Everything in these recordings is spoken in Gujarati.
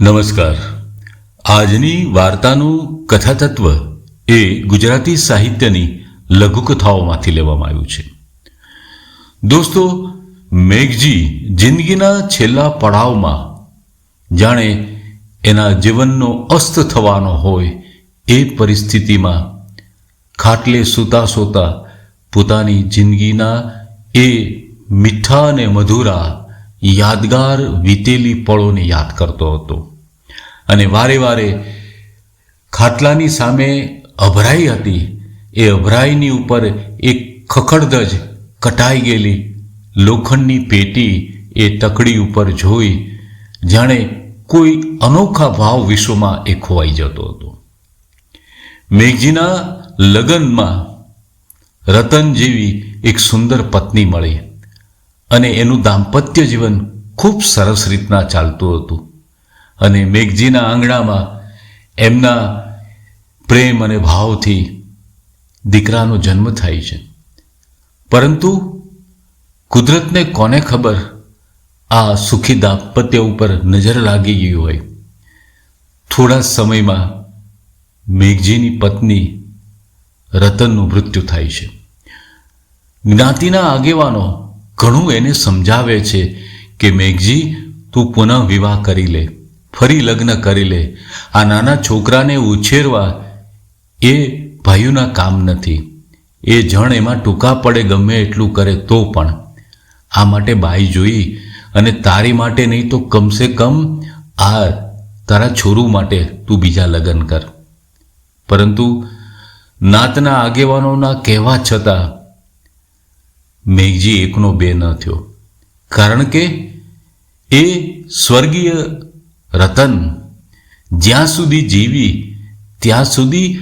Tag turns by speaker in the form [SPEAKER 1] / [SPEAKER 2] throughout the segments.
[SPEAKER 1] નમસ્કાર. આજની વાર્તાનું કથાતત્વ એ ગુજરાતી સાહિત્યની લઘુકથાઓમાંથી લેવામાં આવ્યું છે. દોસ્તો, મેઘજી જિંદગીના છેલ્લા પડાવમાં જાણે એના જીવનનો અસ્ત થવાનો હોય એ પરિસ્થિતિમાં ખાટલે સૂતા સૂતા પોતાની જિંદગીના એ મીઠા અને મધુરા યાદગાર વીતેલી પળોને યાદ કરતો હતો. અને વારે વારે ખાટલાની સામે અભરાઈ હતી. એ અભરાઈની ઉપર એક ખખડધજ કટાઈ ગયેલી લોખંડની પેટી એ તકડી ઉપર જોઈ જાણે કોઈ અનોખા ભાવ વિશ્વમાં એ ખોવાઈ જતો હતો. મેઘજીના લગ્નમાં રતન જેવી એક સુંદર પત્ની મળી અને એનું દાંપત્ય જીવન ખૂબ સરસ રીતના ચાલતું હતું. અને મેઘજીના આંગણામાં એમના પ્રેમ અને ભાવથી દીકરાનો જન્મ થાય છે. પરંતુ કુદરતને કોને ખબર આ સુખી દાંપત્ય ઉપર નજર લાગી ગઈ હોય? થોડા સમયમાં મેઘજીની પત્ની રતનનું મૃત્યુ થાય છે. જ્ઞાતિના આગેવાનો ઘણું એને સમજાવે છે કે મેઘજી, તું પુનઃ વિવાહ કરી લે. ફરી લગ્ન કરી લે. આ નાના છોકરાને ઉછેરવા એ ભાઈઓના કામ નથી. એ જણ એમાં ટૂંકા પડે ગમે એટલું કરે તો પણ. આ માટે બાઈ જોઈ અને તારી માટે નહીં તો કમસે કમ આ તારા છોરું માટે તું બીજા લગ્ન કર. પરંતુ નાતના આગેવાનોના કહેવા છતાં મેઘજી એકનો બે ન થયો. કારણ કે એ સ્વર્ગીય રતન, જ્યાં સુધી જીવી, ત્યાં સુધી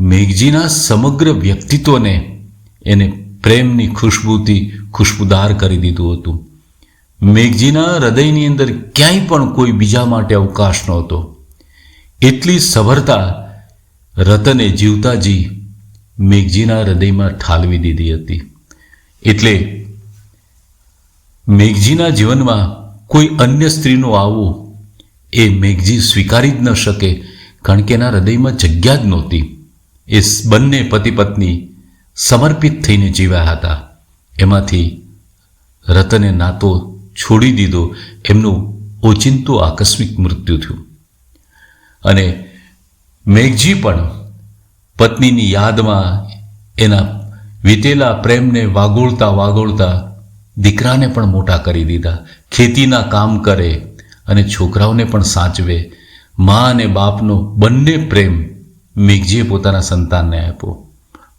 [SPEAKER 1] મેઘજીના સમગ્ર વ્યક્તિત્વને એને પ્રેમની ખુશ્બુથી ખુશ્બુદાર કરી દીધું હતું. મેઘજીના હૃદયની અંદર ક્યાંય પણ કોઈ બીજા માટે અવકાશ નહોતો. એટલી સભરતા રતને જીવતા જી મેઘજીના હૃદયમાં ઠાલવી દીધી હતી. એટલે મેઘજીના જીવનમાં કોઈ અન્ય સ્ત્રીનું આવવું એ મેઘજી સ્વીકારી જ ન શકે, કારણ કે એના હૃદયમાં જગ્યા જ નહોતી. એ બંને પતિ પત્ની સમર્પિત થઈને જીવ્યા હતા. એમાંથી રતને નાતો છોડી દીધો. એમનું ઓચિંતું આકસ્મિક મૃત્યુ થયું. અને મેઘજી પણ પત્નીની યાદમાં એના વીતેલા પ્રેમને વાગોળતા વાગોળતા દીકરાને પણ મોટા કરી દીધા. ખેતીના કામ કરે અને છોકરાઓને પણ સાચવે. મા અને બાપનો બંને પ્રેમ મેઘજીએ પોતાના સંતાનને આપ્યો.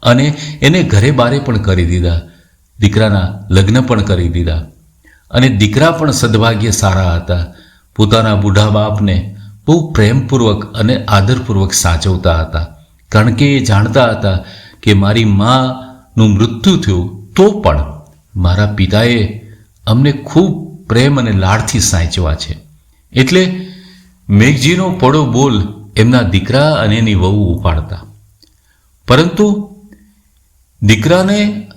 [SPEAKER 1] અને એને ઘરે બારે પણ કરી દીધા. દીકરાના લગ્ન પણ કરી દીધા. અને દીકરા પણ સદભાગ્ય સારા હતા. પોતાના બુઢા બાપને બહુ પ્રેમપૂર્વક અને આદરપૂર્વક સાચવતા હતા. કારણ કે એ જાણતા હતા કે મારી માનું મૃત્યુ થયું તો પણ મારા પિતાએ અમને ખૂબ પ્રેમ અને લાડથી સાચવા છે. એટલે મેઘજીનો પડો બોલ એમના દીકરા અને એની વહુ ઉપાડતા. પરંતુ દીકરાને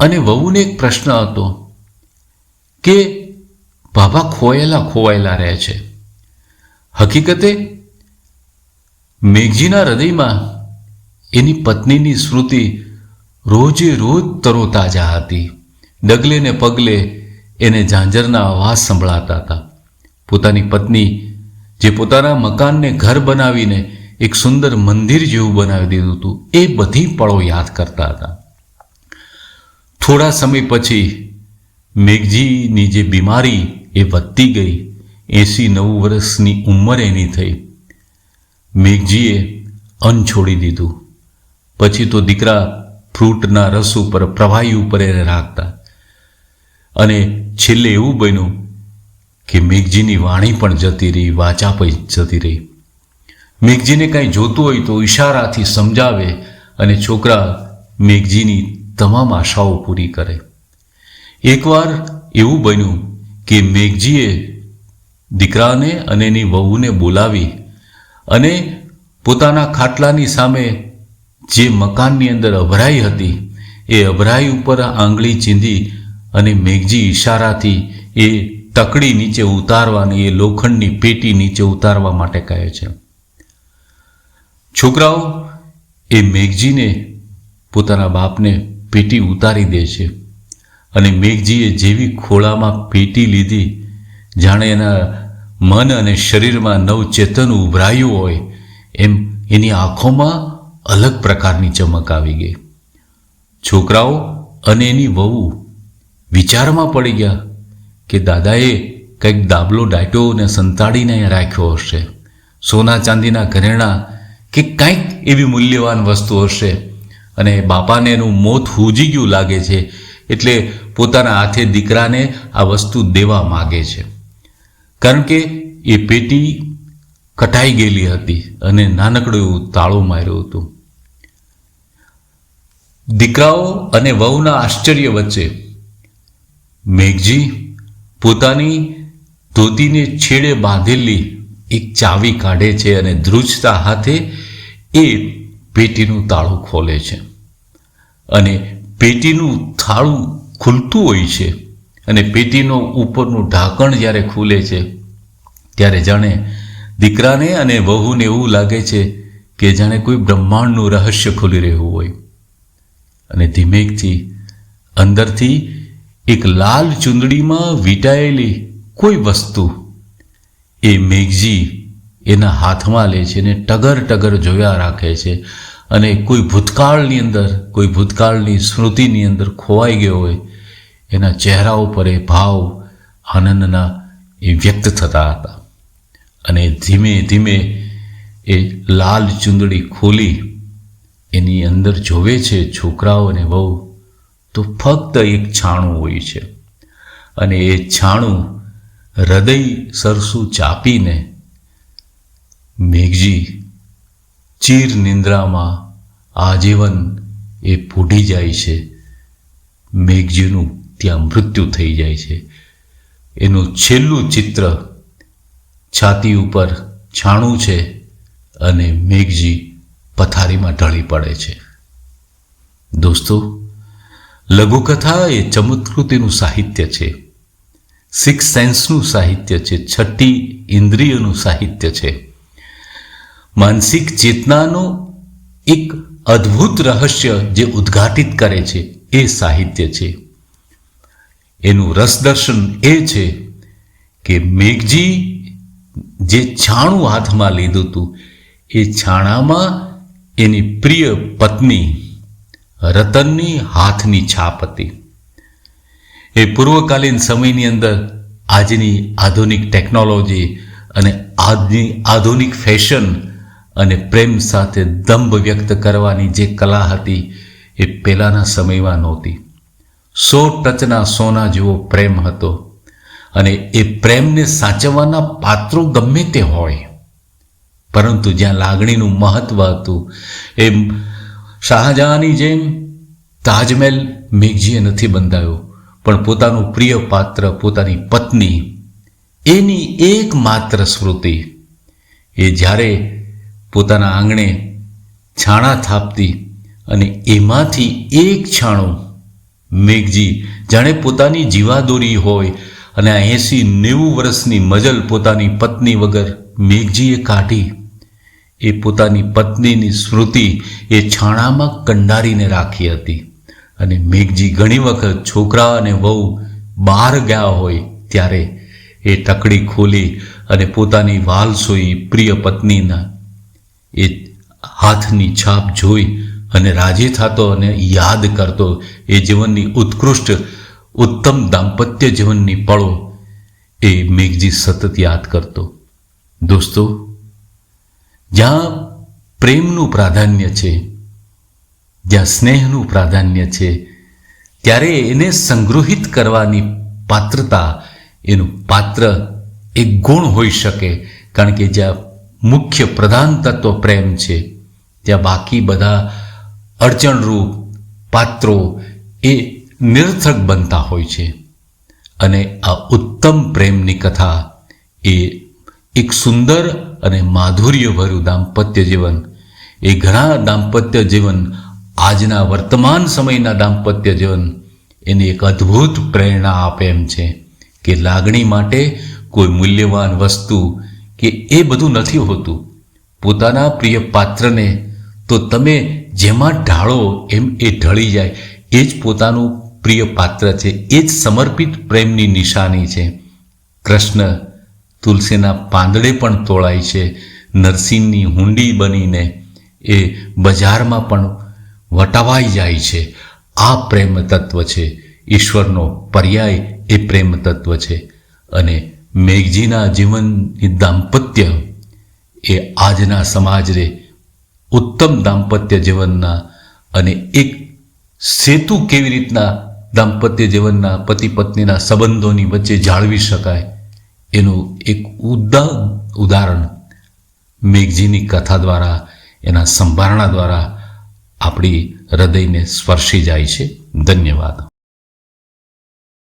[SPEAKER 1] અને વહુને એક પ્રશ્ન હતો કે બાબા ખોયેલા ખોવાયેલા રહે છે. હકીકતે મેઘજીના હૃદયમાં એની પત્નીની સ્મૃતિ રોજે રોજ તરોતાજા હતી. ડગલે ને પગલે એને ઝાંઝરના અવાજ સંભળાતા હતા. પોતાની પત્ની જે પોતાના મકાનને ઘર બનાવીને એક સુંદર મંદિર જેવું બનાવી દીધું હતું, એ બધી પળો યાદ કરતા હતા. થોડા સમય પછી મેઘજીની જે બીમારી એ વધતી ગઈ, એંસી નવ વર્ષની ઉંમર એની થઈ. મેઘજીએ અન્ન છોડી દીધું. પછી તો દીકરા ફ્રૂટના રસ ઉપર, પ્રવાહી ઉપર એને રાખતા. અને છેલ્લે એવું બન્યું કે મેઘજીની વાણી પણ જતી રહી, વાચા પણ જતી રહી. મેઘજીને કાંઈ જોતું હોય તો ઈશારાથી સમજાવે અને છોકરા મેઘજીની તમામ આશાઓ પૂરી કરે. એકવાર એવું બન્યું કે મેઘજીએ દીકરાને અને એની વહુને બોલાવી અને પોતાના ખાટલાની સામે જે મકાનની અંદર અભરાઈ હતી, એ અભરાઈ ઉપર આંગળી ચીંધી અને મેઘજી ઈશારાથી એ તકડી નીચે ઉતારવાની, એ લોખંડની પેટી નીચે ઉતારવા માટે કહે છે. છોકરાઓ, એ મેઘજીને પોતાના બાપને પેટી ઉતારી દે છે અને મેઘજીએ જેવી ખોળામાં પેટી લીધી, જાણે એના મન અને શરીરમાં નવચેતન ઉભરાયું હોય, એમ એની આંખોમાં અલગ પ્રકારની ચમક આવી ગઈ. છોકરાઓ અને એની વહુ વિચારમાં પડી ગયા. કે દાદાએ કંઈક દાબલો ડાટ્યો ને સંતાડીને અહીંયા રાખ્યો હશે. સોના ચાંદીના ઘરેણાં કે કંઈક એવી મૂલ્યવાન વસ્તુ હશે. અને બાપાને એનું મોત હૂજી ગયું લાગે છે, એટલે પોતાના હાથે દીકરાને આ વસ્તુ દેવા માગે છે. કારણ કે એ પેટી કટાઈ ગયેલી હતી અને નાનકડું એવું તાળું માર્યું હતું. દીકરાઓ અને વહુના આશ્ચર્ય વચ્ચે મેઘજી પોતાની ધોતીને છેડે બાંધેલી એક ચાવી કાઢે છે અને ધ્રુજતા હાથે એ પેટીનું તાળું ખોલે છે. અને પેટીનું થાળું ખુલતું હોય છે અને પેટીનો ઉપરનું ઢાંકણ જ્યારે ખુલે છે, ત્યારે જાણે દીકરાને અને વહુને એવું લાગે છે કે જાણે કોઈ બ્રહ્માંડનું રહસ્ય ખુલી રહ્યું હોય. અને ધીમેકથી અંદરથી એક લાલ ચૂંદડીમાં વીંટાયેલી કોઈ વસ્તુ. એ મેઘજી એના હાથમાં લે છે ને ટગર ટગર જોયા રાખે છે અને કોઈ ભૂતકાળની અંદર, કોઈ ભૂતકાળની સ્મૃતિની અંદર ખોવાઈ ગયો હોય, એના ચહેરા ઉપર એ ભાવ આનંદના એ વ્યક્ત થતા હતા. અને ધીમે ધીમે એ લાલ ચૂંદડી ખોલી, એની અંદર જોવે છે છોકરાઓ અને વહુ તો ફક્ત એક છાણું હોય છે. અને એ છાણું હૃદય સરસું ચાપીને મેઘજી ચીર નિંદ્રામાં આજીવન એ ફૂટી જાય છે. મેઘજીનું ત્યાં મૃત્યુ થઈ જાય છે. એનું છેલ્લું ચિત્ર છાતી ઉપર છાણું છે અને મેઘજી પથારીમાં ઢળી પડે છે. દોસ્તો લઘુકથા એ ચમત્કૃતિનું સાહિત્ય છે. સિક્સ સેન્સનું સાહિત્ય છે. છઠ્ઠી ઇન્દ્રિયનું સાહિત્ય છે. માનસિક ચેતનાનું એક અદ્ભુત રહસ્ય જે ઉદ્ઘાટિત કરે છે એ સાહિત્ય છે. એનું રસદર્શન એ છે કે મેઘજી જે છાણું હાથમાં લીધું હતું, એ છાણામાં એની પ્રિય પત્ની રતનની હાથની છાપ હતી. એ પૂર્વકાલીન સમયની અંદર આજની આધુનિક ટેકનોલોજી અને આજની આધુનિક ફેશન અને પ્રેમ સાથે દંભ વ્યક્ત કરવાની જે કલા હતી એ પહેલાંના સમયમાં નહોતી. સો ટચના સોના જેવો પ્રેમ હતો અને એ પ્રેમને સાચવવાના પાત્રો ગમે તે હોય. પરંતુ જ્યાં લાગણીનું મહત્વ હતું, એમ શાહજહાંની જેમ તાજમહેલ મેઘજીએ નથી બંધાયો, પણ પોતાનું પ્રિય પાત્ર, પોતાની પત્ની, એની એકમાત્ર સ્મૃતિ, એ જ્યારે પોતાના આંગણે છાણા થાપતી અને એમાંથી એક છાણું મેઘજી, જાણે પોતાની જીવાદોરી હોય અને આ એંસી નેવું વર્ષની મજલ પોતાની પત્ની વગર મેઘજીએ કાઢી. એ પોતાની પત્નીની સ્મૃતિ એ છાણામાં કંડારીને રાખી હતી. અને મેઘજી ઘણી વખત છોકરા અને વહુ બહાર ગયા હોય ત્યારે એ ટકડી ખોલી અને પોતાની વાલસોઈ પ્રિય પત્નીના એ હાથની છાપ જોઈ અને રાજી થતો અને યાદ કરતો એ જીવનની ઉત્કૃષ્ટ, ઉત્તમ દાંપત્ય જીવનની પળો એ મેઘજી સતત યાદ કરતો. દોસ્તો જ્યાં પ્રેમનું પ્રાધાન્ય છે, જ્યાં સ્નેહનું પ્રાધાન્ય છે, ત્યારે એને સંગૃહિત કરવાની પાત્રતા, એનું પાત્ર એક ગુણ હોઈ શકે. કારણ કે જ્યાં મુખ્ય પ્રધાન તત્વ પ્રેમ છે, ત્યાં બાકી બધા અડચણરૂપ પાત્રો એ નિરર્થક બનતા હોય છે. અને આ ઉત્તમ પ્રેમની કથા એ એક સુંદર અને માધુર્યભર્યું દાંપત્ય જીવન. એ ઘણા દાંપત્ય જીવન આજના વર્તમાન સમયના દાંપત્ય જીવન એને એક અદ્ભુત પ્રેરણા આપે એમ છે કે લાગણી માટે કોઈ મૂલ્યવાન વસ્તુ કે એ બધું નથી હોતું. પોતાના પ્રિય પાત્રને તો તમે જેમાં ઢાળો એમ એ ઢળી જાય. એ જ પોતાનું પ્રિય પાત્ર છે. એ જ સમર્પિત પ્રેમની નિશાની છે. કૃષ્ણ તુલસીના પાંદડે પણ તોળાય છે. નરસિંહની હુંડી બનીને એ બજારમાં પણ વટાવાઈ જાય છે. આ પ્રેમ તત્વ છે. ઈશ્વરનો પર્યાય એ પ્રેમ તત્વ છે. અને મેઘજીના જીવનની દાંપત્ય એ આજના સમાજને ઉત્તમ દાંપત્ય જીવનના અને એક સેતુ કેવી રીતના દાંપત્ય જીવનના પતિ પત્નીના સંબંધોની વચ્ચે જાળવી શકાય? એનું એક ઉદા ઉદાહરણ મેઘજીની કથા દ્વારા, એના સંભારણા દ્વારા આપણી હૃદયને સ્પર્શી જાય છે. ધન્યવાદ.